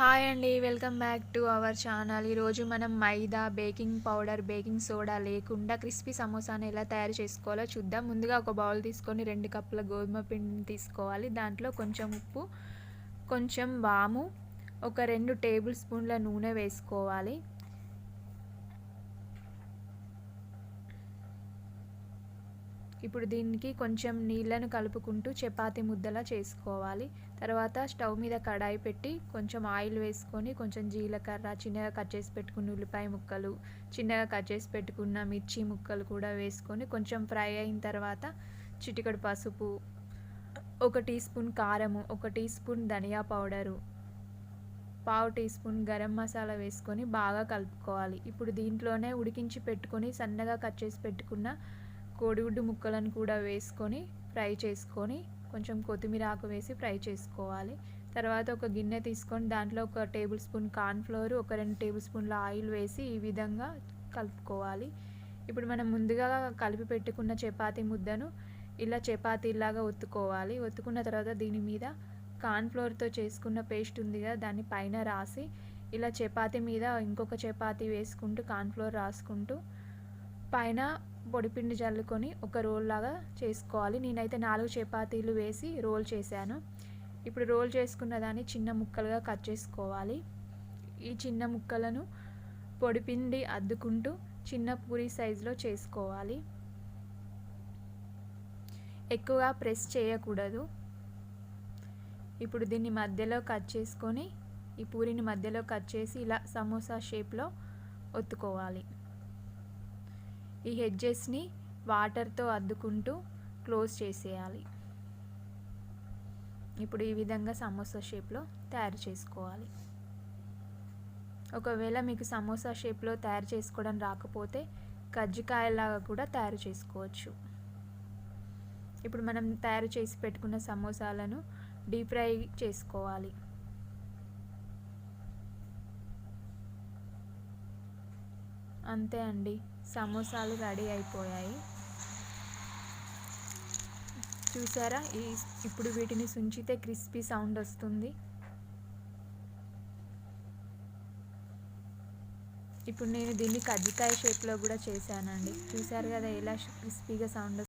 Hi అండి welcome back to our channel. ఈరోజు మనం maida baking powder baking soda లేకుండా క్రిస్పీ సమోసాను ఎలా తయారు చేసుకోవాలో చూద్దాం. ముందుగా ఒక బౌల్ తీసుకొని రెండు కప్పుల గోధుమ పిండిని తీసుకోవాలి. దాంట్లో కొంచెం ఉప్పు కొంచెం వాము ఒక రెండు టేబుల్ స్పూన్ల నూనె వేసుకోవాలి. ఇప్పుడు దీనికి కొంచెం నీళ్ళను కలుపుకుంటూ చపాతీ ముద్దలా చేసుకోవాలి. తర్వాత స్టవ్ మీద కడాయి పెట్టి కొంచెం ఆయిల్ వేసుకొని కొంచెం జీలకర్ర చిన్నగా కట్ చేసి పెట్టుకున్న ఉల్లిపాయ ముక్కలు చిన్నగా కట్ చేసి పెట్టుకున్న మిర్చి ముక్కలు కూడా వేసుకొని కొంచెం ఫ్రై అయిన తర్వాత చిటికడు పసుపు ఒక టీ స్పూన్ కారము ఒక టీ స్పూన్ ధనియా పౌడరు పావు టీ స్పూన్ గరం మసాలా వేసుకొని బాగా కలుపుకోవాలి. ఇప్పుడు దీంట్లోనే ఉడికించి పెట్టుకొని సన్నగా కట్ చేసి పెట్టుకున్న కోడిగుడ్డు ముక్కలను కూడా వేసుకొని ఫ్రై చేసుకొని కొంచెం కొత్తిమీర ఆకు వేసి ఫ్రై చేసుకోవాలి. తర్వాత ఒక గిన్నె తీసుకొని దాంట్లో ఒక టేబుల్ స్పూన్ కార్న్ఫ్లోర్ ఒక రెండు టేబుల్ స్పూన్ల ఆయిల్ వేసి ఈ విధంగా కలుపుకోవాలి. ఇప్పుడు మనం ముందుగా కలిపి పెట్టుకున్న చపాతీ ముద్దను ఇలా చపాతీలాగా ఒత్తుకోవాలి. ఒత్తుకున్న తర్వాత దీని మీద కార్న్ఫ్లోర్తో చేసుకున్న పేస్ట్ ఉంది కదా దాన్ని పైన రాసి ఇలా చపాతీ మీద ఇంకొక చపాతీ వేసుకుంటూ కార్న్ఫ్లోర్ రాసుకుంటూ పైన పొడిపిండి చల్లుకొని ఒక రోల్ లాగా చేసుకోవాలి. నేనైతే నాలుగు చపాతీలు వేసి రోల్ చేశాను. ఇప్పుడు రోల్ చేసుకున్న దాన్ని చిన్న ముక్కలుగా కట్ చేసుకోవాలి. ఈ చిన్న ముక్కలను పొడిపిండి అద్దుకుంటూ చిన్న పూరి సైజులో చేసుకోవాలి. ఎక్కువగా ప్రెస్ చేయకూడదు. ఇప్పుడు దీన్ని మధ్యలో కట్ చేసుకొని ఈ పూరిని మధ్యలో కట్ చేసి ఇలా సమోసా షేప్లో ఒత్తుకోవాలి. ఈ హెడ్జెస్ని వాటర్తో అద్దుకుంటూ క్లోజ్ చేసేయాలి. ఇప్పుడు ఈ విధంగా సమోసా షేప్లో తయారు చేసుకోవాలి. ఒకవేళ మీకు సమోసా షేప్లో తయారు చేసుకోవడం రాకపోతే కజ్జికాయలాగా కూడా తయారు చేసుకోవచ్చు. ఇప్పుడు మనం తయారు చేసి పెట్టుకున్న సమోసాలను డీప్ ఫ్రై చేసుకోవాలి. అంతే అండి. సమోసాలు రెడీ అయిపోయాయి. చూసారా? ఈ ఇప్పుడు వీటిని సుంచితే క్రిస్పీ సౌండ్ వస్తుంది. ఇప్పుడు నేను దీన్ని కజ్జికాయ షేప్లో కూడా చేశానండి. చూసారు కదా ఎలా క్రిస్పీగా సౌండ్